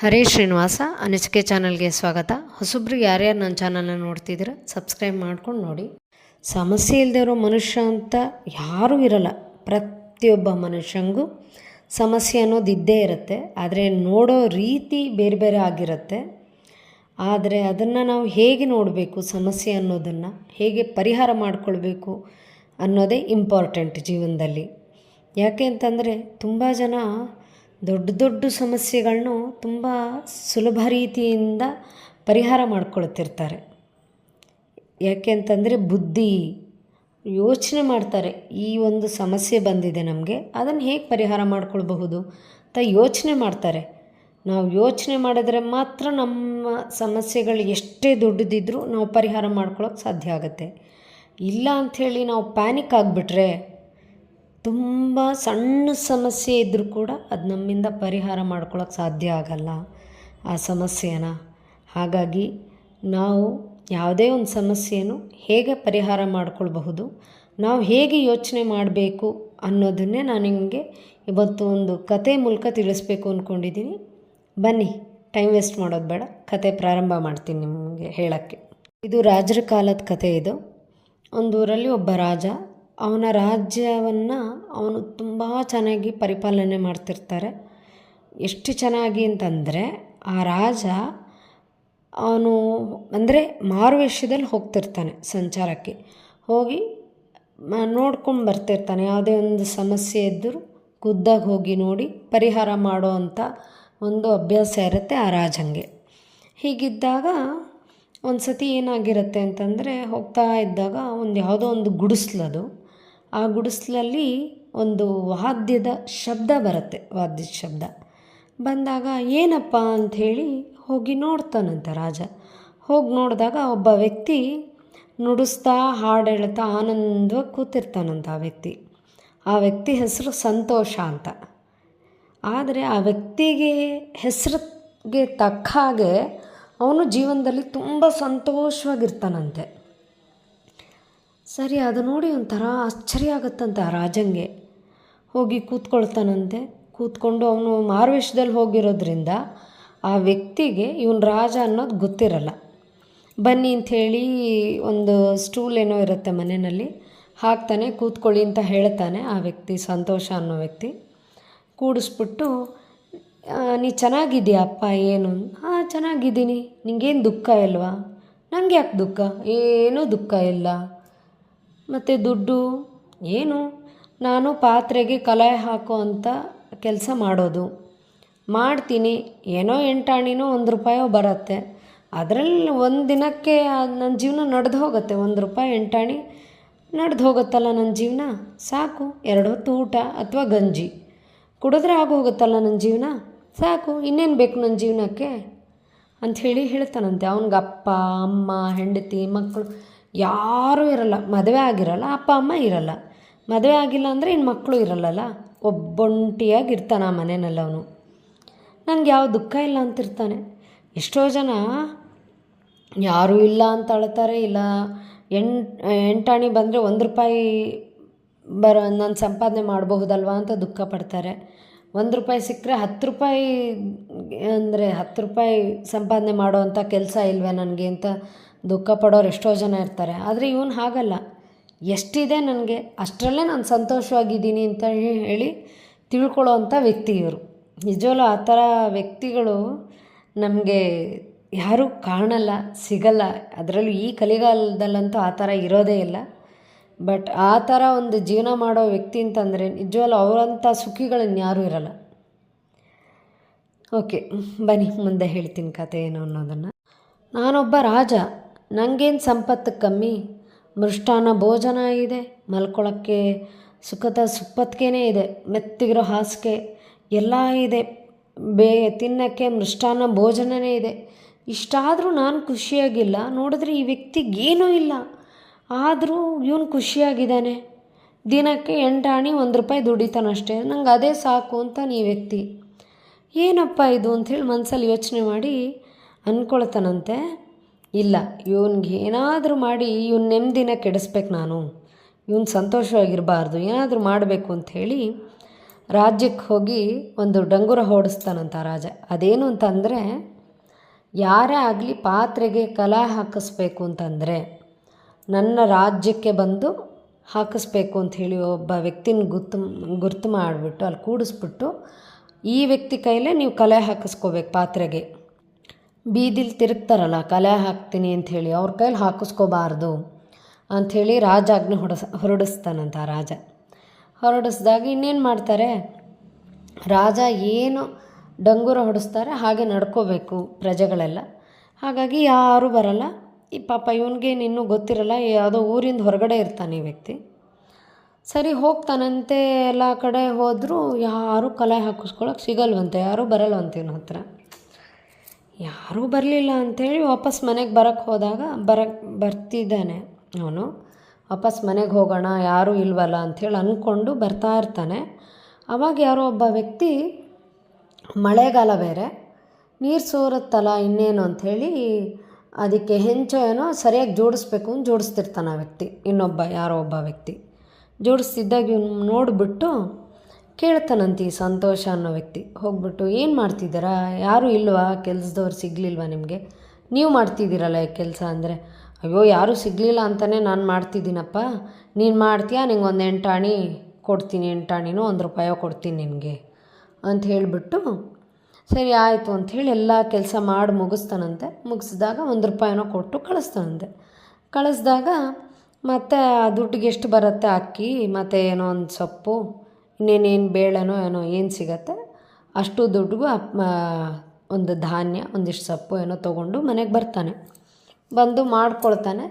ಹರೇ ಶ್ರೀನಿವಾಸ ಅನಿಸಿಕೆ ಚಾನಲ್ಗೆ ಸ್ವಾಗತ. ಹೊಸಬ್ರು ಯಾರ್ಯಾರು ನನ್ನ ಚಾನಲ್ನ ನೋಡ್ತಿದ್ದೀರ, ಸಬ್ಸ್ಕ್ರೈಬ್ ಮಾಡ್ಕೊಂಡು ನೋಡಿ. ಸಮಸ್ಯೆ ಇಲ್ಲದೆ ಇರೋ ಮನುಷ್ಯ ಅಂತ ಯಾರೂ ಇರಲ್ಲ, ಪ್ರತಿಯೊಬ್ಬ ಮನುಷ್ಯಂಗೂ. ಸಮಸ್ಯೆ ಅನ್ನೋದು ಇದ್ದೇ ಇರುತ್ತೆ, ಆದರೆ ನೋಡೋ ರೀತಿ ಬೇರೆ ಬೇರೆ ಆಗಿರುತ್ತೆ. ಆದರೆ ಅದನ್ನು ನಾವು ಹೇಗೆ ನೋಡಬೇಕು, ಸಮಸ್ಯೆ ಅನ್ನೋದನ್ನು, ಹೇಗೆ ಪರಿಹಾರ ಮಾಡಿಕೊಳ್ಬೇಕು ಅನ್ನೋದೇ ಇಂಪಾರ್ಟೆಂಟ್ ಜೀವನದಲ್ಲಿ. ಯಾಕೆ ಅಂತಂದರೆ ತುಂಬ ಜನ ದೊಡ್ಡ ದೊಡ್ಡ ಸಮಸ್ಯೆಗಳನ್ನು ತುಂಬ ಸುಲಭ ರೀತಿಯಿಂದ ಪರಿಹಾರ ಮಾಡ್ಕೊಳ್ತಿರ್ತಾರೆ. ಯಾಕೆ ಅಂತಂದರೆ ಬುದ್ಧಿ ಯೋಚನೆ ಮಾಡ್ತಾರೆ, ಈ ಒಂದು ಸಮಸ್ಯೆ ಬಂದಿದೆ ನಮಗೆ, ಅದನ್ನು ಹೇಗೆ ಪರಿಹಾರ ಮಾಡ್ಕೊಳ್ಬಹುದು ಅಂತ ಯೋಚನೆ ಮಾಡ್ತಾರೆ. ನಾವು ಯೋಚನೆ ಮಾಡಿದ್ರೆ ಮಾತ್ರ ನಮ್ಮ ಸಮಸ್ಯೆಗಳು ಎಷ್ಟೇ ದೊಡ್ಡದಿದ್ದರೂ ನಾವು ಪರಿಹಾರ ಮಾಡ್ಕೊಳ್ಳೋಕೆ ಸಾಧ್ಯ ಆಗುತ್ತೆ. ಇಲ್ಲ ಅಂಥೇಳಿ ನಾವು ಪ್ಯಾನಿಕ್ ಆಗಿಬಿಟ್ರೆ ತುಂಬ ಸಣ್ಣ ಸಮಸ್ಯೆ ಇದ್ದರೂ ಕೂಡ ಅದು ನಮ್ಮಿಂದ ಪರಿಹಾರ ಮಾಡ್ಕೊಳ್ಳೋಕೆ ಸಾಧ್ಯ ಆಗಲ್ಲ ಆ ಸಮಸ್ಯೆನ. ಹಾಗಾಗಿ ನಾವು ಯಾವುದೇ ಒಂದು ಸಮಸ್ಯೆಯನ್ನು ಹೇಗೆ ಪರಿಹಾರ ಮಾಡಿಕೊಳ್ಬಹುದು, ನಾವು ಹೇಗೆ ಯೋಚನೆ ಮಾಡಬೇಕು ಅನ್ನೋದನ್ನೇ ನಾನು ನಿಮಗೆ ಇವತ್ತು ಒಂದು ಕತೆ ಮೂಲಕ ತಿಳಿಸ್ಬೇಕು ಅಂದ್ಕೊಂಡಿದ್ದೀನಿ ಬನ್ನಿ, ಟೈಮ್ ವೇಸ್ಟ್ ಮಾಡೋದು ಬೇಡ, ಕತೆ ಪ್ರಾರಂಭ ಮಾಡ್ತೀನಿ ನಿಮಗೆ ಹೇಳೋಕ್ಕೆ. ಇದು ರಾಜರ ಕಾಲದ ಕತೆ ಇದು. ಒಂದು ಊರಲ್ಲಿ ಒಬ್ಬ ರಾಜ ಅವನ ರಾಜ್ಯವನ್ನು ಅವನು ತುಂಬ ಚೆನ್ನಾಗಿ ಪರಿಪಾಲನೆ ಮಾಡ್ತಿರ್ತಾರೆ. ಎಷ್ಟು ಚೆನ್ನಾಗಿ ಅಂತಂದರೆ ಆ ರಾಜ ಅವನು ಅಂದರೆ ಮಾರುವೇಷದಲ್ಲಿ ಹೋಗ್ತಿರ್ತಾನೆ ಸಂಚಾರಕ್ಕೆ. ಹೋಗಿ ನೋಡ್ಕೊಂಡು ಬರ್ತಿರ್ತಾನೆ. ಯಾವುದೇ ಒಂದು ಸಮಸ್ಯೆ ಇದ್ದರೂ ಖುದ್ದಾಗಿ ಹೋಗಿ ನೋಡಿ ಪರಿಹಾರ ಮಾಡೋ ಅಂಥ ಒಂದು ಅಭ್ಯಾಸ ಇರುತ್ತೆ ಆ ರಾಜಂಗೆ. ಹೀಗಿದ್ದಾಗ ಒಂದು ಸತಿ ಏನಾಗಿರುತ್ತೆ ಅಂತಂದರೆ ಹೋಗ್ತಾ ಇದ್ದಾಗ ಒಂದು ಯಾವುದೋ ಒಂದು ಗುಡಿಸ್ಲದು. ಆ ಗುಡಿಸ್ಲಲ್ಲಿ ಒಂದು ವಾದ್ಯದ ಶಬ್ದ ಬರುತ್ತೆ, ವಾದ್ಯದ ಶಬ್ದ. ಬಂದಾಗ ಏನಪ್ಪ ಅಂಥೇಳಿ ಹೋಗಿ ನೋಡ್ತಾನಂತೆ ರಾಜ. ಹೋಗಿ ನೋಡಿದಾಗ ಒಬ್ಬ ವ್ಯಕ್ತಿ ನುಡಿಸ್ತಾ ಹಾಡು ಹೇಳ್ತಾ ಆನಂದವಾಗಿ ಕೂತಿರ್ತಾನಂತ ಆ ವ್ಯಕ್ತಿ. ಆ ವ್ಯಕ್ತಿ ಹೆಸರು ಸಂತೋಷ ಅಂತ. ಆದರೆ ಆ ವ್ಯಕ್ತಿಗೆ ಹೆಸರಿಗೆ ತಕ್ಕ ಹಾಗೆ ಅವನು ಜೀವನದಲ್ಲಿ ತುಂಬ ಸಂತೋಷವಾಗಿರ್ತಾನಂತೆ. ಸರಿ, ಅದು ನೋಡಿ ಒಂಥರ ಆಶ್ಚರ್ಯ ಆಗುತ್ತಂತ ಆ ರಾಜಂಗೆ. ಹೋಗಿ ಕೂತ್ಕೊಳ್ತಾನಂತೆ. ಕೂತ್ಕೊಂಡು ಅವನು ಮಾರುವೇಷದಲ್ಲಿ ಹೋಗಿರೋದ್ರಿಂದ ಆ ವ್ಯಕ್ತಿಗೆ ಇವನು ರಾಜ ಅನ್ನೋದು ಗೊತ್ತಿರಲ್ಲ. ಬನ್ನಿ ಅಂಥೇಳಿ ಒಂದು ಸ್ಟೂಲ್ ಏನೋ ಇರುತ್ತೆ ಮನೆಯಲ್ಲಿ, ಹಾಕ್ತಾನೆ, ಕೂತ್ಕೊಳ್ಳಿ ಅಂತ ಹೇಳ್ತಾನೆ ಆ ವ್ಯಕ್ತಿ, ಸಂತೋಷ ಅನ್ನೋ ವ್ಯಕ್ತಿ. ಕೂಡಿಸ್ಬಿಟ್ಟು ನೀ ಚೆನ್ನಾಗಿದ್ದೀಯ ಚೆನ್ನಾಗಿದೆಯಪ್ಪ ಏನು? ಹಾಂ ಚೆನ್ನಾಗಿದ್ದೀನಿ. ನಿಂಗೇನು ದುಃಖ ಇಲ್ವಾ? ನನಗೆ ಯಾಕೆ ದುಃಖ? ಏನೂ ದುಃಖ ಇಲ್ಲ. ಮತ್ತು ದುಡ್ಡು? ಏನು? ನಾನು ಪಾತ್ರೆಗೆ ಕಲೆ ಹಾಕೋ ಅಂತ ಕೆಲಸ ಮಾಡೋದು. ಮಾಡ್ತೀನಿ. ಏನೋ ಎಂಟಾಣಿನೋ ಒಂದು ರೂಪಾಯೋ ಬರುತ್ತೆ. ಅದರಲ್ಲಿ ಒಂದು ದಿನಕ್ಕೆ ನನ್ನ ಜೀವನ ನಡೆದು ಹೋಗುತ್ತೆ ಒಂದು ರೂಪಾಯಿ ಎಂಟಾಣಿ ನಡೆದು ಹೋಗುತ್ತಲ್ಲ ನನ್ನ ಜೀವನ? ಸಾಕು. ಎರಡು ಹೊತ್ತು ಊಟ ಅಥವಾ ಗಂಜಿ. ಕುಡಿದ್ರೆ ಆಗೋಗುತ್ತಲ್ಲ ನನ್ನ ಜೀವನ? ಸಾಕು. ಇನ್ನೇನು ಬೇಕು ನನ್ನ ಜೀವನಕ್ಕೆ? ಅಂಥೇಳಿ ಹೇಳ್ತಾನಂತೆ. ಅವ್ನಿಗೆ ಅಪ್ಪ ಅಮ್ಮ, ಹೆಂಡತಿ ಮಕ್ಕಳು ಯಾರೂ ಇರಲ್ಲ, ಮದುವೆ ಆಗಿರಲ್ಲ, ಅಪ್ಪ, ಅಮ್ಮ ಇರಲ್ಲ. ಮದುವೆ ಆಗಿಲ್ಲ ಅಂದರೆ ಇನ್ನು ಮಕ್ಕಳು ಇರಲ್ಲಲ್ಲ? ಒಬ್ಬೊಂಟಿಯಾಗಿ ಇರ್ತಾನೆ ಆ ಮನೆಯಲ್ಲಿ ಅವನು. ನನಗೆ ಯಾವ ದುಃಖ ಇಲ್ಲ ಅಂತಿರ್ತಾನೆ. ಎಷ್ಟೋ ಜನ ಯಾರೂ ಇಲ್ಲ ಅಂತ ಅಳ್ತಾರೆ, ಇಲ್ಲ ಎಂಟು ಎಂಟಾಣಿ ಬಂದರೆ ಒಂದು ರೂಪಾಯಿ ಬರೋ, ನಾನು ಸಂಪಾದನೆ ಮಾಡಬಹುದಲ್ವಾ ಅಂತ ದುಃಖ ಪಡ್ತಾರೆ. ಒಂದು ರೂಪಾಯಿ ಸಿಕ್ಕರೆ ಹತ್ತು ರೂಪಾಯಿ, ಅಂದರೆ ಹತ್ತು ರೂಪಾಯಿ ಸಂಪಾದನೆ ಮಾಡೋ ಅಂಥ ಕೆಲಸ ಇಲ್ವೇ ನನಗೆ ಅಂತ ದುಃಖ ಪಡೋರು ಎಷ್ಟೋ ಜನ ಇರ್ತಾರೆ. ಆದರೆ ಇವನು ಹಾಗಲ್ಲ. ಎಷ್ಟಿದೆ ನನಗೆ, ಅಷ್ಟರಲ್ಲೇ ನಾನು ಸಂತೋಷವಾಗಿದ್ದೀನಿ ಅಂತ ಹೇಳಿ ತಿಳ್ಕೊಳ್ಳೋ ಅಂಥ ವ್ಯಕ್ತಿ ಇವರು. ನಿಜವಲ್ಲೂ ಆ ಥರ ವ್ಯಕ್ತಿಗಳು ನಮಗೆ ಯಾರೂ ಕಾಣಲ್ಲ, ಸಿಗಲ್ಲ. ಅದರಲ್ಲೂ ಈ ಕಲಿಗಾಲದಲ್ಲಂತೂ ಆ ಥರ ಇರೋದೇ ಇಲ್ಲ. ಬಟ್ ಆ ಥರ ಒಂದು ಜೀವನ ಮಾಡೋ ವ್ಯಕ್ತಿ ಅಂತಂದರೆ ನಿಜವಲ್ಲೂ ಅವರಂಥ ಸುಖಿಗಳನ್ನ ಯಾರೂ ಇರಲ್ಲ. ಓಕೆ, ಬನ್ನಿ ಮುಂದೆ ಹೇಳ್ತೀನಿ ಕತೆ ಏನು ಅನ್ನೋದನ್ನು. ನಾನೊಬ್ಬ ರಾಜ. ನನಗೇನು ಸಂಪತ್ತು ಕಮ್ಮಿ? ಮೃಷ್ಟಾನ ಭೋಜನ ಇದೆ ಮಲ್ಕೊಳ್ಳೋಕ್ಕೆ ಸುಖದ ಸುಪ್ಪತ್ತಿಗೆನೇ ಇದೆ, ಮೆತ್ತಿಗಿರೋ ಹಾಸಿಗೆ ಎಲ್ಲ ಇದೆ, ಬೇ, ತಿನ್ನೋಕ್ಕೆ ಮೃಷ್ಟಾನ ಭೋಜನವೇ ಇದೆ. ಇಷ್ಟಾದರೂ ನಾನು ಖುಷಿಯಾಗಿಲ್ಲ, ನೋಡಿದ್ರೆ ಈ ವ್ಯಕ್ತಿಗೇನೂ ಇಲ್ಲ. ಆದರೂ ಇವನು ಖುಷಿಯಾಗಿದ್ದಾನೆ. ದಿನಕ್ಕೆ ಎಂಟಾಣಿ ಒಂದು ರೂಪಾಯಿ ದುಡಿತಾನಷ್ಟೇ, ನಂಗೆ ಅದೇ ಸಾಕು ಅಂತ ಈ ವ್ಯಕ್ತಿ. ಏನಪ್ಪ ಇದು ಅಂಥೇಳಿ ಮನಸ್ಸಲ್ಲಿ ಯೋಚನೆ ಮಾಡಿ ಅಂದ್ಕೊಳ್ತಾನಂತೆ ಇಲ್ಲ, ಇವನಿಗೆ ಏನಾದರೂ ಮಾಡಿ ಇವ್ನ ನೆಮ್ಮದಿನ ಕೆಡಿಸ್ಬೇಕು ನಾನು. ಇವ್ನು ಸಂತೋಷವಾಗಿರಬಾರ್ದು, ಏನಾದರೂ ಮಾಡಬೇಕು ಅಂಥೇಳಿ ರಾಜ್ಯಕ್ಕೆ ಹೋಗಿ ಒಂದು ಡಂಗುರ ಹೊಡಿಸ್ತಾನಂತ ರಾಜ. ಅದೇನು ಅಂತಂದರೆ, ಯಾರೇ ಆಗಲಿ ಪಾತ್ರೆಗೆ ಕಲಾ ಹಾಕಿಸ್ಬೇಕು ಅಂತಂದರೆ, ನನ್ನ ರಾಜ್ಯಕ್ಕೆ ಬಂದು ಹಾಕಿಸ್ಬೇಕು ಅಂತ ಹೇಳಿ ಒಬ್ಬ ವ್ಯಕ್ತಿನ ಗುರ್ತು ಗುರ್ತು ಮಾಡಿಬಿಟ್ಟು, ಅಲ್ಲಿ ಕೂಡಿಸ್ಬಿಟ್ಟು ಈ ವ್ಯಕ್ತಿ ಕೈಲೇ ನೀವು ಕಲೆ ಹಾಕಿಸ್ಕೋಬೇಕು ಪಾತ್ರೆಗೆ. ಬೀದಿಲಿ ತಿರುಗ್ತಾರಲ್ಲ, ಕಲೆ ಹಾಕ್ತೀನಿ ಅಂಥೇಳಿ, ಅವ್ರ ಕೈಲಿ ಹಾಕಿಸ್ಕೋಬಾರ್ದು ಅಂಥೇಳಿ ರಾಜ ಆಜ್ಞೆ ಹೊಡಸ್, ಹೊರಡಿಸ್ತಾನಂತ ಆ ರಾಜ. ಹೊರಡಿಸ್ದಾಗ ಇನ್ನೇನು ಮಾಡ್ತಾರೆ? ರಾಜ ಏನು ಡಂಗೂರ ಹೊಡಿಸ್ತಾರೆ, ಹಾಗೆ ನಡ್ಕೋಬೇಕು ಪ್ರಜೆಗಳೆಲ್ಲ. ಹಾಗಾಗಿ ಯಾರೂ ಬರಲ್ಲ. ಈ ಪಾಪ ಇವನಿಗೆ ಇನ್ನೂ ಗೊತ್ತಿರಲ್ಲ, ಯಾವುದೋ ಊರಿಂದ ಹೊರಗಡೆ ಇರ್ತಾನೆ ಈ ವ್ಯಕ್ತಿ. ಸರಿ, ಹೋಗ್ತಾನಂತೆ, ಎಲ್ಲ ಕಡೆ ಹೋದರೂ ಯಾರೂ ಕಲೆ ಹಾಕಿಸ್ಕೊಳಕ್ಕೆ ಸಿಗಲ್ವಂತೆ, ಯಾರೂ ಬರಲ್ವಂತೆ ಇವನ ಹತ್ರ. ಯಾರೂ ಬರಲಿಲ್ಲ ಅಂಥೇಳಿ ವಾಪಸ್ ಮನೆಗೆ ಬರೋಕ್ಕೆ ಹೋದಾಗ ಬರಕ್ಕೆ ಬರ್ತಿದ್ದಾನೆ ಅವನು. ವಾಪಸ್ ಮನೆಗೆ ಹೋಗೋಣ, ಯಾರೂ ಇಲ್ವಲ್ಲ ಅಂಥೇಳಿ ಅಂದ್ಕೊಂಡು ಬರ್ತಾ ಇರ್ತಾನೆ. ಅವಾಗ ಯಾರೋ ಒಬ್ಬ ವ್ಯಕ್ತಿ, ಮಳೆಗಾಲ ಬೇರೆ, ನೀರು ಸೋರುತ್ತಲ್ಲ ಇನ್ನೇನು ಅಂಥೇಳಿ ಅದಕ್ಕೆ ಹೆಂಚೋ ಏನೋ ಸರಿಯಾಗಿ ಜೋಡಿಸ್ಬೇಕು ಅಂತ ಜೋಡಿಸ್ತಿರ್ತಾನೆ ಆ ವ್ಯಕ್ತಿ, ಇನ್ನೊಬ್ಬ ಯಾರೋ ಒಬ್ಬ ವ್ಯಕ್ತಿ. ಜೋಡಿಸ್ತಿದ್ದಾಗ ಇವ್ನು ನೋಡಿಬಿಟ್ಟು ಕೇಳ್ತಾನಂತೆ ಈ ಸಂತೋಷ ಅನ್ನೋ ವ್ಯಕ್ತಿ. ಹೋಗ್ಬಿಟ್ಟು, ಏನು ಮಾಡ್ತಿದ್ದೀರಾ? ಯಾರೂ ಇಲ್ವಾ? ಕೆಲಸದವ್ರು ಸಿಗಲಿಲ್ವಾ ನಿಮಗೆ? ನೀವು ಮಾಡ್ತಿದ್ದೀರಲ್ಲ ಕೆಲಸ ಅಂದರೆ? ಅಯ್ಯೋ, ಯಾರೂ ಸಿಗಲಿಲ್ಲ ಅಂತಲೇ ನಾನು ಮಾಡ್ತಿದ್ದೀನಪ್ಪ. ನೀನು ಮಾಡ್ತೀಯಾ? ನಿಂಗೆ ಒಂದು ಎಂಟಾಣಿ ಕೊಡ್ತೀನಿ, ಎಂಟಾಣಿನೂ ಒಂದು ರೂಪಾಯೋ ಕೊಡ್ತೀನಿ ನಿನಗೆ. ಅಂತ ಹೇಳಿಬಿಟ್ಟು, ಸರಿ ಆಯಿತು ಅಂಥೇಳಿ ಎಲ್ಲ ಕೆಲಸ ಮಾಡಿ ಮುಗಿಸ್ತಾನಂತೆ. ಮುಗಿಸಿದಾಗ ಒಂದು ರೂಪಾಯಿನೋ ಕೊಟ್ಟು ಕಳಿಸ್ತಾನಂತೆ. ಕಳಿಸ್ದಾಗ ಮತ್ತು ಆ ದುಡ್ಡಿಗೆ ಎಷ್ಟು ಬರುತ್ತೆ? ಅಕ್ಕಿ, ಮತ್ತು ಏನೋ ಒಂದು ಸೊಪ್ಪು ಇನ್ನೇನೇನು ಬೇಳೆನೋ ಏನೋ ಏನು ಸಿಗತ್ತೆ, ಅಷ್ಟು ದುಡ್ಡಿಗೂ ಒಂದು ಧಾನ್ಯ, ಒಂದಿಷ್ಟು ಸೊಪ್ಪು ಏನೋ ತೊಗೊಂಡು ಮನೆಗೆ ಬರ್ತಾನೆ. ಬಂದು ಮಾಡ್ಕೊಳ್ತಾನೆ.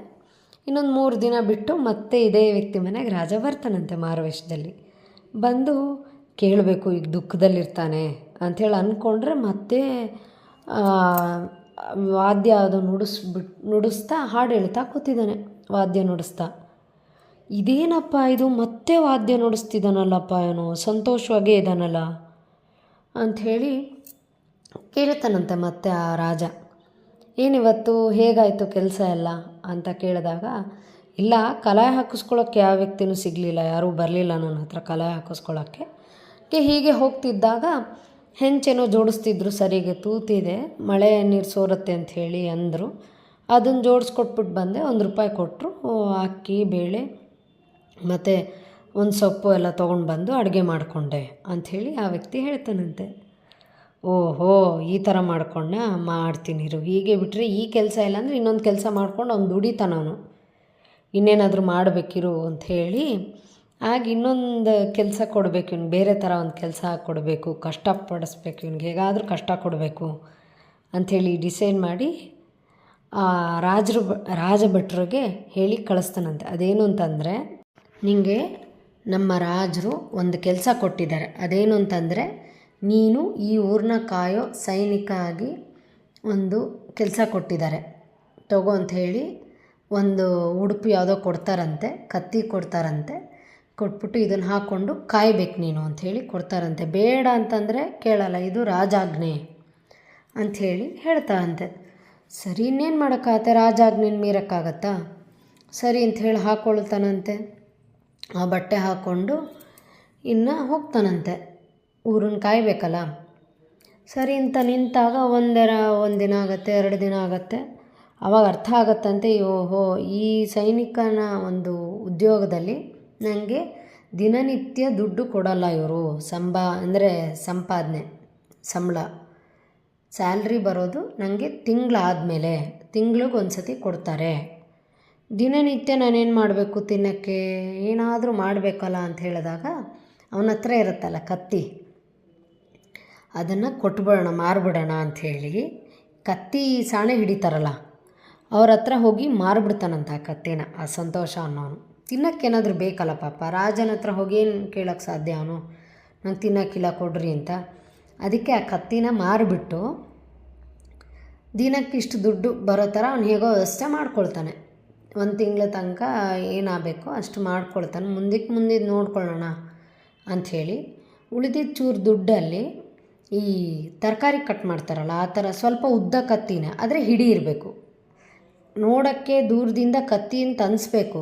ಇನ್ನೊಂದು ಮೂರು ದಿನ ಬಿಟ್ಟು ಮತ್ತೆ ಇದೇ ವ್ಯಕ್ತಿ ಮನೆಗೆ ರಾಜ ಬರ್ತಾನಂತೆ ಮಾರುವೇಷದಲ್ಲಿ. ಬಂದು ಕೇಳಬೇಕು, ಈಗ ದುಃಖದಲ್ಲಿರ್ತಾನೆ ಅಂಥೇಳಿ ಅಂದ್ಕೊಂಡ್ರೆ ಮತ್ತೆ ವಾದ್ಯ ಅದು ನುಡಿಸ್ಬಿಟ್ಟು ನುಡಿಸ್ತಾ ಹಾಡು ಹೇಳ್ತಾ ಕೂತಿದ್ದಾನೆ, ವಾದ್ಯ ನುಡಿಸ್ತಾ. ಇದೇನಪ್ಪ ಇದು? ಮತ್ತೆ ವಾದ್ಯ ನುಡಿಸ್ತಿದ್ದಾನಲ್ಲಪ್ಪ ಇವನು. ಸಂತೋಷವಾಗೇ ಇದ್ದಾನಲ್ಲ ಅಂಥೇಳಿ ಕೇಳ್ತಾನಂತೆ ಮತ್ತೆ ಆ ರಾಜ. ಏನಿವತ್ತು? ಹೇಗಾಯಿತು ಕೆಲಸ ಎಲ್ಲ? ಅಂತ ಕೇಳಿದಾಗ, ಇಲ್ಲ, ಕಲಾಯ ಹಾಕಿಸ್ಕೊಳ್ಳೋಕ್ಕೆ ಯಾವ ವ್ಯಕ್ತಿನೂ ಸಿಗಲಿಲ್ಲ. ಯಾರೂ ಬರಲಿಲ್ಲ ನನ್ನ ಹತ್ರ ಕಲೆ ಹಾಕಿಸ್ಕೊಳ್ಳೋಕ್ಕೆ ಹೀಗೆ ಹೋಗ್ತಿದ್ದಾಗ, ಹೆಂಚೇನೋ ಜೋಡಿಸ್ತಿದ್ರು ಸರಿಗೆ. ತೂತಿದೆ, ಮಳೆ ನೀರು ಸೋರುತ್ತೆ ಅಂತ ಹೇಳಿ ಅಂದರು. ಅದನ್ನು ಜೋಡಿಸ್ಕೊಟ್ಬಿಟ್ಟು ಬಂದೆ, ಒಂದು ರೂಪಾಯಿ ಕೊಟ್ಟರು ಅಕ್ಕಿ, ಬೇಳೆ ಮತ್ತು ಒಂದು ಸೊಪ್ಪು ಎಲ್ಲ ತೊಗೊಂಡು ಬಂದು ಅಡುಗೆ ಮಾಡಿಕೊಂಡೆ ಅಂಥೇಳಿ ಆ ವ್ಯಕ್ತಿ ಹೇಳ್ತಾನಂತೆ. ಓಹೋ, ಈ ಥರ ಮಾಡ್ಕೊಂಡ? ಮಾಡ್ತೀನಿ ಇರು. ಹೀಗೆ ಬಿಟ್ಟರೆ ಈ ಕೆಲಸ ಇಲ್ಲ ಅಂದರೆ ಇನ್ನೊಂದು ಕೆಲಸ ಮಾಡ್ಕೊಂಡು ಅವ್ನು ದುಡಿತಾನ ಅವನು ಇನ್ನೇನಾದರೂ ಮಾಡಬೇಕಿರು ಹೇಳಿ ಆಗ ಇನ್ನೊಂದು ಕೆಲಸ ಕೊಡಬೇಕು. ಇವ್ನು ಬೇರೆ ಥರ ಒಂದು ಕೆಲಸ ಕೊಡಬೇಕು. ಕಷ್ಟಪಡಿಸ್ಬೇಕು. ಇವ್ನಿಗೆ ಹೇಗಾದರೂ ಕಷ್ಟ ಕೊಡಬೇಕು ಅಂಥೇಳಿ ಡಿಸೈಡ್ ಮಾಡಿ ರಾಜರು ರಾಜಭಟ್ರಿಗೆ ರಾಜ ಭಟ್ರಿಗೆ ಹೇಳಿ ಕಳಿಸ್ತಾನಂತೆ. ಅದೇನು ಅಂತಂದರೆ ನಿಮಗೆ ನಮ್ಮ ರಾಜರು ಒಂದು ಕೆಲಸ ಕೊಟ್ಟಿದ್ದಾರೆ. ಅದೇನು ಅಂತಂದರೆ, ನೀನು ಈ ಊರನ್ನ ಕಾಯೋ ಸೈನಿಕ ಆಗಿ ಒಂದು ಕೆಲಸ ಕೊಟ್ಟಿದ್ದಾರೆ. ತಗೋ ಅಂತ ಹೇಳಿ ಒಂದು ಉಡುಪು ಯಾವುದೋ ಕೊಡ್ತಾರಂತೆ, ಕತ್ತಿ ಕೊಡ್ತಾರಂತೆ, ಕೊಟ್ಬಿಟ್ಟು ಇದನ್ನು ಹಾಕ್ಕೊಂಡು ಕಾಯ್ಬೇಕು ನೀನು ಅಂಥೇಳಿ ಕೊಡ್ತಾರಂತೆ. ಬೇಡ ಅಂತಂದರೆ ಕೇಳಲ್ಲ, ಇದು ರಾಜಾಜ್ಞೆ ಅಂಥೇಳಿ ಹೇಳ್ತಾರಂತೆ. ಸರಿ, ಇನ್ನೇನು ಮಾಡೋಕ್ಕಾಗತ್ತೆ ರಾಜಾಜ್ಞೆನ ಮೀರೋಕ್ಕಾಗತ್ತಾ? ಸರಿ ಅಂಥೇಳಿ ಹಾಕ್ಕೊಳ್ತಾನಂತೆ ಆ ಬಟ್ಟೆ ಹಾಕ್ಕೊಂಡು ಇನ್ನು ಹೋಗ್ತಾನಂತೆ. ಊರನ್ನ ಕಾಯಬೇಕಲ್ಲ? ಸರಿ ಅಂತ ನಿಂತಾಗ ಒಂದರ ಒಂದು ದಿನ ಆಗುತ್ತೆ, ಎರಡು ದಿನ ಆಗುತ್ತೆ. ಅವಾಗ ಅರ್ಥ ಆಗತ್ತಂತೆ, ಓಹೋ, ಈ ಸೈನಿಕನ ಒಂದು ಉದ್ಯೋಗದಲ್ಲಿ ನನಗೆ ದಿನನಿತ್ಯ ದುಡ್ಡು ಕೊಡಲ್ಲ ಇವರು. ಸಂಬ, ಅಂದರೆ ಸಂಪಾದನೆ, ಸಂಬಳ. ಸ್ಯಾಲ್ರಿ ಬರೋದು ನನಗೆ ತಿಂಗಳಾದಮೇಲೆ, ತಿಂಗ್ಳಿಗೆ ಒಂದು ಸತಿ ಕೊಡ್ತಾರೆ. ದಿನನಿತ್ಯ ನಾನೇನು ಮಾಡಬೇಕು ತಿನ್ನೋಕ್ಕೆ? ಏನಾದರೂ ಮಾಡಬೇಕಲ್ಲ ಅಂತ ಹೇಳಿದಾಗ ಅವನ ಹತ್ರ ಇರುತ್ತಲ್ಲ ಕತ್ತಿ. ಅದನ್ನು ಕೊಟ್ಬಿಡೋಣ, ಮಾರ್ಬಿಡೋಣ ಅಂಥೇಳಿ ಕತ್ತಿ ಸಾಣೆ ಹಿಡಿತಾರಲ್ಲ, ಅವ್ರ ಹತ್ರ ಹೋಗಿ ಮಾರ್ಬಿಡ್ತಾನಂತ ಆ ಕತ್ತಿನ, ಆ ಸಂತೋಷ ಅನ್ನೋನು. ತಿನ್ನೋಕ್ಕೇನಾದರೂ ಬೇಕಲ್ಲ ಪಾಪ. ರಾಜನ ಹತ್ರ ಹೋಗಿ ಏನು ಕೇಳೋಕ್ಕೆ ಸಾಧ್ಯ ಅವನು? ನಂಗೆ ತಿನ್ನೋಕ್ಕಿಲ್ಲ ಕೊಡ್ರಿ ಅಂತ. ಅದಕ್ಕೆ ಆ ಕತ್ತಿನ ಮಾರಿಬಿಟ್ಟು ದಿನಕ್ಕೆ ಇಷ್ಟು ದುಡ್ಡು ಬರೋ ಥರ ಅವ್ನು ಹೇಗೋ ವ್ಯವಸ್ಥೆ ಮಾಡ್ಕೊಳ್ತಾನೆ. ಒಂದು ತಿಂಗಳ ತನಕ ಏನಾಗಬೇಕು ಅಷ್ಟು ಮಾಡ್ಕೊಳ್ತಾನೆ. ಮುಂದಕ್ಕೆ ಮುಂದಿದ್ದು ನೋಡ್ಕೊಳ್ಳೋಣ ಅಂಥೇಳಿ ಉಳಿದಿದ್ದ ಚೂರು ದುಡ್ಡಲ್ಲಿ ಈ ತರಕಾರಿ ಕಟ್ ಮಾಡ್ತಾರಲ್ಲ, ಆ ಥರ ಸ್ವಲ್ಪ ಉದ್ದ ಕತ್ತಿನ, ಆದರೆ ಹಿಡಿ ಇರಬೇಕು. ನೋಡೋಕ್ಕೆ ದೂರದಿಂದ ಕತ್ತಿ ಅಂತ ಅನಿಸ್ಬೇಕು,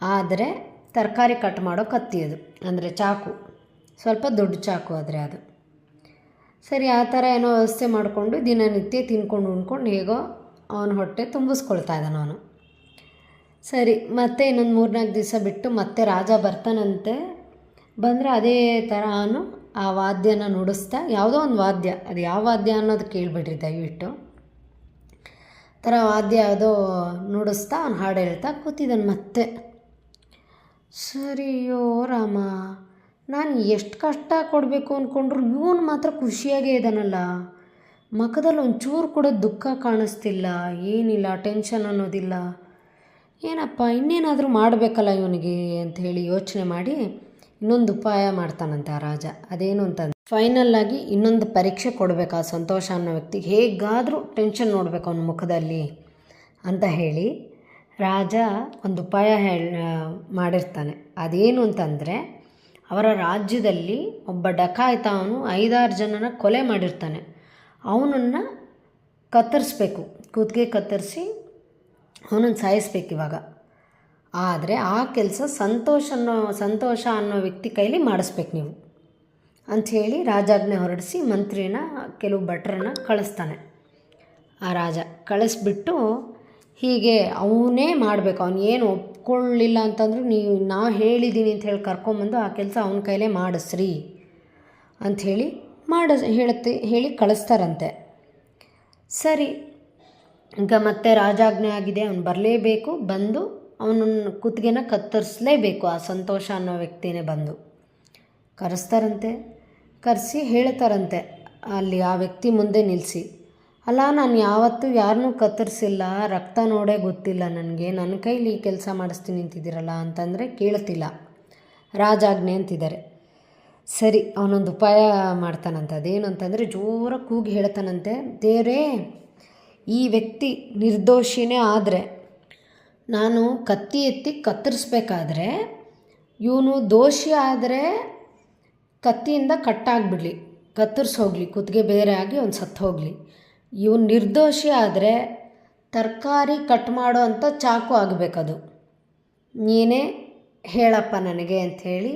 ಆದರೆ ತರಕಾರಿ ಕಟ್ ಮಾಡೋ ಕತ್ತಿ ಅದು, ಅಂದರೆ ಚಾಕು, ಸ್ವಲ್ಪ ದೊಡ್ಡ ಚಾಕು ಆದರೆ ಅದು. ಸರಿ, ಆ ಥರ ಏನೋ ವ್ಯವಸ್ಥೆ ಮಾಡಿಕೊಂಡು ದಿನನಿತ್ಯ ತಿನ್ಕೊಂಡು ಉಣ್ಕೊಂಡು ಹೇಗೋ ಅವನ ಹೊಟ್ಟೆ ತುಂಬಿಸ್ಕೊಳ್ತಾ ಇದ್ದಾನೆ ಅವನು. ಸರಿ, ಮತ್ತೆ ಇನ್ನೊಂದು ಮೂರ್ನಾಲ್ಕು ದಿವಸ ಬಿಟ್ಟು ಮತ್ತೆ ರಾಜ ಬರ್ತಾನಂತೆ. ಬಂದರೆ ಅದೇ ಥರ ಅವನು ಆ ವಾದ್ಯನ ನುಡಿಸ್ತಾ, ಯಾವುದೋ ಒಂದು ವಾದ್ಯ, ಅದು ಯಾವ ವಾದ್ಯ ಅನ್ನೋದು ಕೇಳಿಬಿಡ್ರಿ ದಯವಿಟ್ಟು. ಥರ ವಾದ್ಯ ಯಾವುದೋ ನುಡಿಸ್ತಾ ಅವ್ನು ಹಾಡು ಹೇಳ್ತಾ ಕೂತಿದ್ದಾನೆ ಮತ್ತೆ. ಸರಿಯೋ ರಾಮ, ನಾನು ಎಷ್ಟು ಕಷ್ಟ ಕೊಡಬೇಕು ಅಂದ್ಕೊಂಡ್ರು ಇವನು ಮಾತ್ರ ಖುಷಿಯಾಗೇ ಇದ್ದಾನಲ್ಲ ಮಖದಲ್ಲಿ ಒಂಚೂರು ಕೂಡ ದುಃಖ ಕಾಣಿಸ್ತಿಲ್ಲ, ಏನಿಲ್ಲ ಟೆನ್ಷನ್ ಅನ್ನೋದಿಲ್ಲ. ಏನಪ್ಪ, ಇನ್ನೇನಾದರೂ ಮಾಡಬೇಕಲ್ಲ ಇವನಿಗೆ ಅಂತ ಹೇಳಿ ಯೋಚನೆ ಮಾಡಿ ಇನ್ನೊಂದು ಉಪಾಯ ಮಾಡ್ತಾನಂತೆ ಆ ರಾಜ. ಅದೇನು ಅಂತಂದ್ರೆ ಫೈನಲ್ ಆಗಿ ಇನ್ನೊಂದು ಪರೀಕ್ಷೆ ಕೊಡಬೇಕು ಆ ಸಂತೋಷ ಅನ್ನೋ ವ್ಯಕ್ತಿಗೆ. ಹೇಗಾದರೂ ಟೆನ್ಷನ್ ನೋಡಬೇಕು ಅವನ ಮುಖದಲ್ಲಿ ಅಂತ ಹೇಳಿ ರಾಜ ಒಂದು ಉಪಾಯ ಹೇಳಿ ಮಾಡಿರ್ತಾನೆ. ಅದೇನು ಅಂತಂದರೆ ಅವರ ರಾಜ್ಯದಲ್ಲಿ ಒಬ್ಬ ಡಕಾಯಿತ ಅವನು ಐದಾರು ಜನನ ಕೊಲೆ ಮಾಡಿರ್ತಾನೆ. ಅವನನ್ನು ಕತ್ತರಿಸ್ಬೇಕು. ಕೂತ್ಗೆ ಕತ್ತರಿಸಿ ಅವನನ್ನು ಸಾಯಿಸ್ಬೇಕು ಇವಾಗ. ಆದರೆ ಆ ಕೆಲಸ ಸಂತೋಷ ಅನ್ನೋ ಸಂತೋಷ ಅನ್ನೋ ವ್ಯಕ್ತಿ ಕೈಲಿ ಮಾಡಿಸ್ಬೇಕು ನೀವು. ಅಂಥೇಳಿ ರಾಜಾಜ್ಞೆ ಹೊರಡಿಸಿ ಮಂತ್ರಿನ, ಕೆಲವು ಭಟ್ರನ್ನ ಕಳಿಸ್ತಾನೆ. ಆ ರಾಜ ಕಳಿಸ್ಬಿಟ್ಟು ಹೀಗೆ ಅವನೇ ಮಾಡಬೇಕು. ಅವನು ಏನು ಒಪ್ಕೊಳ್ಳಿಲ್ಲ ಅಂತಂದ್ರೂ ನೀವು, ನಾ ಹೇಳಿದ್ದೀನಿ ಅಂತ ಹೇಳಿ ಕರ್ಕೊಂಬಂದು ಆ ಕೆಲಸ ಅವನ ಕೈಲೇ ಮಾಡಿಸ್ರಿ ಅಂಥೇಳಿ ಮಾಡಿಸ್ ಹೇಳುತ್ತೆ, ಹೇಳಿ ಕಳಿಸ್ತಾರಂತೆ. ಸರಿ ಈಗ ಮತ್ತೆ ರಾಜಾಜ್ಞೆ ಆಗಿದೆ, ಅವ್ನು ಬರಲೇಬೇಕು, ಬಂದು ಅವನನ್ನು ಕುತ್ತಿಗೆನ ಕತ್ತರಿಸಲೇಬೇಕು, ಆ ಸಂತೋಷ ಅನ್ನೋ ವ್ಯಕ್ತಿನೇ ಬಂದು. ಕರೆಸ್ತಾರಂತೆ, ಕರೆಸಿ ಹೇಳ್ತಾರಂತೆ, ಅಲ್ಲಿ ಆ ವ್ಯಕ್ತಿ ಮುಂದೆ ನಿಲ್ಲಿಸಿ ಅಲ್ಲ, ನಾನು ಯಾವತ್ತೂ ಯಾರನ್ನೂ ಕತ್ತರಿಸಿಲ್ಲ, ರಕ್ತ ನೋಡೇ ಗೊತ್ತಿಲ್ಲ ನನಗೆ ನನ್ನ ಕೈಲಿ ಈ ಕೆಲಸ ಮಾಡಿಸ್ತೀನಿ ಅಂತಿದ್ದೀರಲ್ಲ ಅಂತಂದರೆ ಕೇಳ್ತಿಲ್ಲ. ರಾಜಾಜ್ಞೆ ಅಂತಿದ್ದಾರೆ. ಸರಿ, ಅವನೊಂದು ಉಪಾಯ ಮಾಡ್ತಾನಂತೆ. ಅದೇನು ಅಂತಂದರೆ ಜೋರ ಕೂಗಿ ಹೇಳ್ತಾನಂತೆ, ದೇವರೇ ಈ ವ್ಯಕ್ತಿ ನಿರ್ದೋಷಿನೇ ಆದರೆ ನಾನು ಕತ್ತಿ ಎತ್ತಿ ಕತ್ತರಿಸ್ಬೇಕಾದ್ರೆ ಇವನು ದೋಷಿ ಆದರೆ ಕತ್ತಿಯಿಂದ ಕಟ್ಟಾಗ್ಬಿಡಲಿ ಕತ್ತರಿಸಿ ಹೋಗಲಿ ಕುತ್ತಿಗೆ ಬೇರೆ ಆಗಿ ಅವ್ನು ಸತ್ತು ಹೋಗಲಿ ಇವನು ನಿರ್ದೋಷಿ ಆದರೆ ತರಕಾರಿ ಕಟ್ ಮಾಡೋ ಅಂಥ ಚಾಕು ಆಗಬೇಕದು. ನೀನೇ ಹೇಳಪ್ಪ ನನಗೆ ಅಂಥೇಳಿ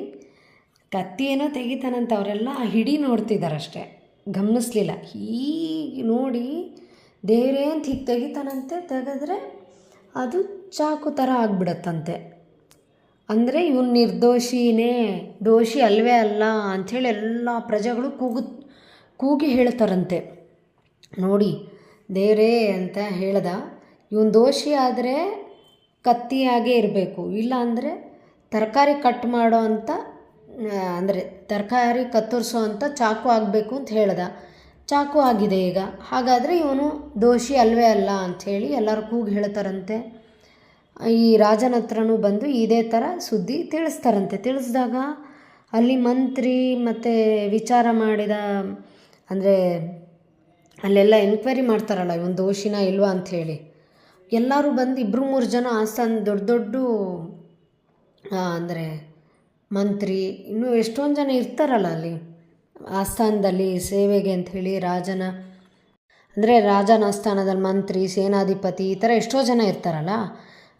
ಕತ್ತಿ ಏನೋ ತೆಗಿತಾನಂತ ಅವರೆಲ್ಲ ಹಿಡಿ ನೋಡ್ತಿದ್ದಾರಷ್ಟೆ, ಗಮನಿಸ್ಲಿಲ್ಲ. ಹೀಗೆ ನೋಡಿ ದೇವರೇ ಅಂತ ಹೀಗೆ ತೆಗಿತಾನಂತೆ, ತೆಗೆದ್ರೆ ಅದು ಚಾಕು ಥರ ಆಗಿಬಿಡತ್ತಂತೆ. ಅಂದರೆ ಇವನು ನಿರ್ದೋಷಿನೇ, ದೋಷಿ ಅಲ್ವೇ ಅಲ್ಲ ಅಂಥೇಳಿ ಎಲ್ಲ ಪ್ರಜೆಗಳು ಕೂಗು, ಕೂಗಿ ಹೇಳ್ತಾರಂತೆ. ನೋಡಿ, ದೇವರೇ ಅಂತ ಹೇಳ್ದ, ಇವನು ದೋಷಿ ಆದರೆ ಕತ್ತಿಯಾಗೇ ಇರಬೇಕು, ಇಲ್ಲ ಅಂದರೆ ತರಕಾರಿ ಕಟ್ ಮಾಡೋ ಅಂಥ ಅಂದರೆ ತರಕಾರಿ ಕತ್ತರಿಸೋ ಅಂಥ ಚಾಕು ಆಗಬೇಕು ಅಂತ ಹೇಳ್ದ. ಚಾಕು ಆಗಿದೆ ಈಗ. ಹಾಗಾದರೆ ಇವನು ದೋಷಿ ಅಲ್ವೇ ಅಲ್ಲ ಅಂಥೇಳಿ ಎಲ್ಲರೂ ಕೂಗಿ ಹೇಳ್ತಾರಂತೆ. ಈ ರಾಜನ ಹತ್ರನೂ ಬಂದು ಇದೇ ಥರ ಸುದ್ದಿ ತಿಳಿಸ್ತಾರಂತೆ. ತಿಳಿಸಿದಾಗ ಅಲ್ಲಿ ಮಂತ್ರಿ ಮತ್ತು ವಿಚಾರ ಮಾಡಿದ, ಅಂದರೆ ಅಲ್ಲೆಲ್ಲ ಎನ್ಕ್ವೈರಿ ಮಾಡ್ತಾರಲ್ಲ ಇವನು ದೋಷಿನ ಇಲ್ವಾ ಅಂಥೇಳಿ ಎಲ್ಲರೂ ಬಂದು ಇಬ್ಬರು ಮೂರು ಜನ ಆಸ್ಥಾನ ದೊಡ್ಡ ದೊಡ್ಡ ಅಂದರೆ ಮಂತ್ರಿ ಇನ್ನೂ ಎಷ್ಟೊಂದು ಜನ ಇರ್ತಾರಲ್ಲ ಅಲ್ಲಿ. ಆಸ್ಥಾನದಲ್ಲಿ ಸೇವೆಗೆ ಅಂಥೇಳಿ ರಾಜನ, ಅಂದರೆ ರಾಜನ ಆಸ್ಥಾನದಲ್ಲಿ ಮಂತ್ರಿ, ಸೇನಾಧಿಪತಿ ಈ ಥರ ಎಷ್ಟೋ ಜನ ಇರ್ತಾರಲ್ಲ,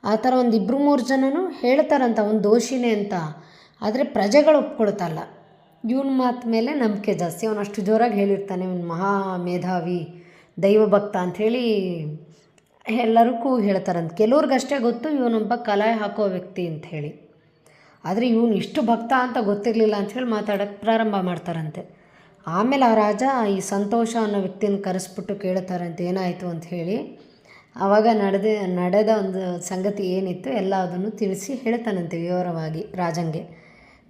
ಆ ಥರ ಒಂದು ಇಬ್ಬರು ಮೂರು ಜನನು ಹೇಳ್ತಾರಂತ, ಒಂದು ದೋಷಿನೇ ಅಂತ. ಆದರೆ ಪ್ರಜೆಗಳು ಒಪ್ಕೊಳ್ತಲ್ಲ. ಇವನ ಮಾತು ಮೇಲೆ ನಂಬಿಕೆ ಜಾಸ್ತಿ. ಅವನು ಅಷ್ಟು ಜೋರಾಗಿ ಹೇಳಿರ್ತಾನೆ, ಇವನು ಮಹಾ ಮೇಧಾವಿ ದೈವಭಕ್ತ ಅಂಥೇಳಿ ಎಲ್ಲರಿಗೂ ಹೇಳ್ತಾರಂತ. ಕೆಲವ್ರಿಗಷ್ಟೇ ಗೊತ್ತು, ಇವನೊಬ್ಬ ಕಲಾಯ ಹಾಕೋ ವ್ಯಕ್ತಿ ಅಂಥೇಳಿ ಆದರೆ ಇವನು ಇಷ್ಟು ಭಕ್ತ ಅಂತ ಗೊತ್ತಿರಲಿಲ್ಲ ಅಂಥೇಳಿ ಮಾತಾಡೋಕ್ಕೆ ಪ್ರಾರಂಭ ಮಾಡ್ತಾರಂತೆ. ಆಮೇಲೆ ಆ ರಾಜ ಈ ಸಂತೋಷ ಅನ್ನೋ ವ್ಯಕ್ತಿನ ಕರೆಸ್ಬಿಟ್ಟು ಕೇಳ್ತಾರಂತೆ, ಏನಾಯಿತು ಅಂತ ಹೇಳಿ. ಆವಾಗ ನಡೆದ ನಡೆದ ಒಂದು ಸಂಗತಿ ಏನಿತ್ತು ಎಲ್ಲ ಅದನ್ನು ತಿಳಿಸಿ ಹೇಳ್ತಾನಂತೆ ವಿವರವಾಗಿ ರಾಜಂಗೆ.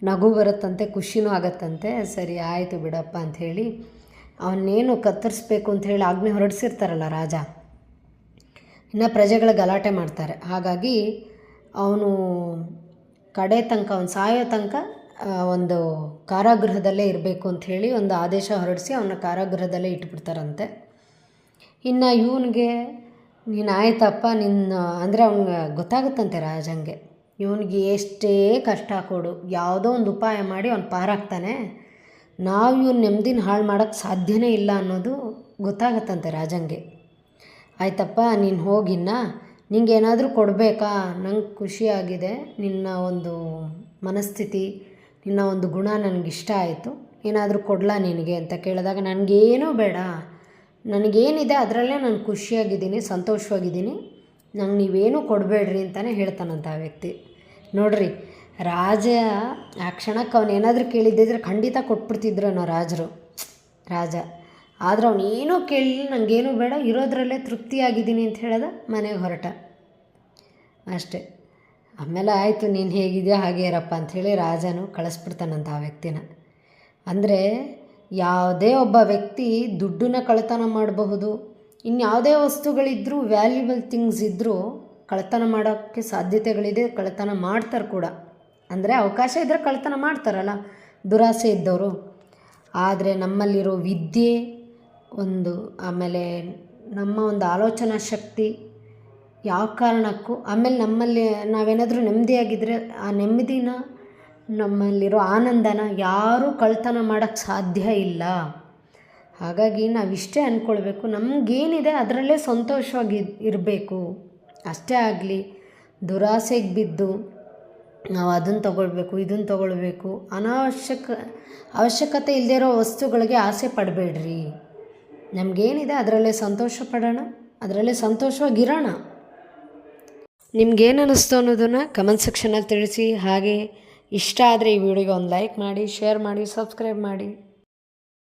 ನಗು ಬರುತ್ತಂತೆ, ಖುಷಿನೂ ಆಗತ್ತಂತೆ, ಸರಿ ಆಯಿತು ಬಿಡಪ್ಪ ಅಂಥೇಳಿ ಅವನ್ನೇನು ಕತ್ತರಿಸ್ಬೇಕು ಅಂತ ಹೇಳಿ ಆಜ್ಞೆ ಹೊರಡಿಸಿರ್ತಾರಲ್ಲ ರಾಜ. ಇನ್ನು ಪ್ರಜೆಗಳ ಗಲಾಟೆ ಮಾಡ್ತಾರೆ. ಹಾಗಾಗಿ ಅವನು ಕಡೆ ತನಕ ಅವನು ಸಾಯೋ ತನಕ ಒಂದು ಕಾರಾಗೃಹದಲ್ಲೇ ಇರಬೇಕು ಅಂತ ಹೇಳಿ ಒಂದು ಆದೇಶ ಹೊರಡಿಸಿ ಅವನ ಕಾರಾಗೃಹದಲ್ಲೇ ಇಟ್ಬಿಡ್ತಾರಂತೆ. ಇನ್ನು ಇವನಿಗೆ, ನೀನು ಆಯ್ತಪ್ಪ ನಿನ್ನ ಅಂದರೆ ಅವ್ನಿಗೆ ಗೊತ್ತಾಗುತ್ತಂತೆ ರಾಜಂಗೆ. ಇವನಿಗೆ ಎಷ್ಟೇ ಕಷ್ಟ ಕೊಡು, ಯಾವುದೋ ಒಂದು ಉಪಾಯ ಮಾಡಿ ಅವ್ನು ಪಾರಾಗ್ತಾನೆ. ನಾವು ಇವ್ನ ನೆಮ್ಮದಿನ ಹಾಳು ಮಾಡೋಕ್ಕೆ ಸಾಧ್ಯನೇ ಇಲ್ಲ ಅನ್ನೋದು ಗೊತ್ತಾಗತ್ತಂತೆ ರಾಜಂಗೆ. ಆಯ್ತಪ್ಪ, ನೀನು ಹೋಗಿನ್ನ ನಿಂಗೆ ಏನಾದರೂ ಕೊಡಬೇಕಾ? ನಂಗೆ ಖುಷಿಯಾಗಿದೆ ನಿನ್ನ ಒಂದು ಮನಸ್ಥಿತಿ, ನಿನ್ನ ಒಂದು ಗುಣ ನನಗಿಷ್ಟ ಆಯಿತು. ಏನಾದರೂ ಕೊಡಲಾ ನಿನಗೆ ಅಂತ ಕೇಳಿದಾಗ ನನಗೇನೂ ಬೇಡ. ನನಗೇನಿದೆ ಅದರಲ್ಲೇ ನಾನು ಖುಷಿಯಾಗಿದ್ದೀನಿ, ಸಂತೋಷವಾಗಿದ್ದೀನಿ. ನಂಗೆ ನೀವೇನೂ ಕೊಡಬೇಡ್ರಿ ಅಂತಲೇ ಹೇಳ್ತಾನಂತ ಆ ವ್ಯಕ್ತಿ. ನೋಡ್ರಿ, ರಾಜ ಆ ಕ್ಷಣಕ್ಕೆ ಅವನು ಏನಾದರೂ ಕೇಳಿದ್ದಿದ್ರೆ ಖಂಡಿತ ಕೊಟ್ಬಿಡ್ತಿದ್ರು ಅನ್ನೋ ರಾಜರು. ರಾಜ. ಆದರೆ ಅವನೇನೂ ಕೇಳಲಿಲ್ಲ ನನಗೇನೂ ಬೇಡ, ಇರೋದ್ರಲ್ಲೇ ತೃಪ್ತಿಯಾಗಿದ್ದೀನಿ ಅಂತ ಹೇಳಿದ ಮನೆಗೆ ಹೊರಟ. ಅಷ್ಟೇ. ಆಮೇಲೆ ಆಯಿತು, ನೀನು ಹೇಗಿದೆಯೋ ಹಾಗೆ ಇರಪ್ಪ ಅಂಥೇಳಿ ರಾಜನು ಕಳಿಸ್ಬಿಡ್ತಾನಂತ ಆ ವ್ಯಕ್ತಿನ. ಅಂದರೆ ಯಾವುದೇ ಒಬ್ಬ ವ್ಯಕ್ತಿ ದುಡ್ಡನ್ನ ಕಳ್ತನ ಮಾಡಬಹುದು ಇನ್ಯಾವುದೇ ವಸ್ತುಗಳಿದ್ದರೂ ವ್ಯಾಲ್ಯೂಬಲ್ ಥಿಂಗ್ಸ್ ಇದ್ದರೂ ಕಳ್ತನ ಮಾಡೋಕ್ಕೆ ಸಾಧ್ಯತೆಗಳಿದೆ ಕಳ್ತನ ಮಾಡ್ತಾರೆ ಕೂಡ. ಅಂದರೆ ಅವಕಾಶ ಇದ್ದರೆ ಕಳ್ತನ ಮಾಡ್ತಾರಲ್ಲ, ದುರಾಸೆ ಇದ್ದವರು. ಆದರೆ ನಮ್ಮಲ್ಲಿರೋ ವಿದ್ಯೆ, ಒಂದು ಆಮೇಲೆ ನಮ್ಮ ಒಂದು ಆಲೋಚನಾ ಶಕ್ತಿ ಯಾವ ಕಾರಣಕ್ಕೂ, ಆಮೇಲೆ ನಮ್ಮಲ್ಲಿ ನಾವೇನಾದರೂ ನೆಮ್ಮದಿಯಾಗಿದ್ದರೆ ಆ ನೆಮ್ಮದಿನ ನಮ್ಮಲ್ಲಿರೋ ಆನಂದನ ಯಾರೂ ಕಳ್ತನ ಮಾಡೋಕ್ಕೆ ಸಾಧ್ಯ ಇಲ್ಲ. ಹಾಗಾಗಿ ನಾವಿಷ್ಟೇ ಅಂದ್ಕೊಳ್ಬೇಕು ನಮಗೇನಿದೆ ಅದರಲ್ಲೇ ಸಂತೋಷವಾಗಿ ಇರಬೇಕು. ಅಷ್ಟೇ ಆಗಲಿ, ದುರಾಸೆಗೆ ಬಿದ್ದು ನಾವು ಅದನ್ನು ತೊಗೊಳ್ಬೇಕು ಇದನ್ನು ತೊಗೊಳ್ಬೇಕು, ಅನಾವಶ್ಯಕ, ಅವಶ್ಯಕತೆ ಇಲ್ಲದೇ ಇರೋ ವಸ್ತುಗಳಿಗೆ ಆಸೆ ಪಡಬೇಡ್ರಿ. ನಮಗೇನಿದೆ ಅದರಲ್ಲೇ ಸಂತೋಷ ಪಡೋಣ, ಅದರಲ್ಲೇ ಸಂತೋಷವಾಗಿರೋಣ. ನಿಮ್ಗೇನು ಅನ್ನಿಸ್ತು ಅನ್ನೋದನ್ನು ಕಮೆಂಟ್ ಸೆಕ್ಷನಲ್ಲಿ ತಿಳಿಸಿ. ಹಾಗೆ ಇಷ್ಟ ಆದರೆ ಈ ವಿಡಿಯೋಗೆ ಒಂದು ಲೈಕ್ ಮಾಡಿ ಶೇರ್ ಮಾಡಿ ಸಬ್ಸ್ಕ್ರೈಬ್ ಮಾಡಿ.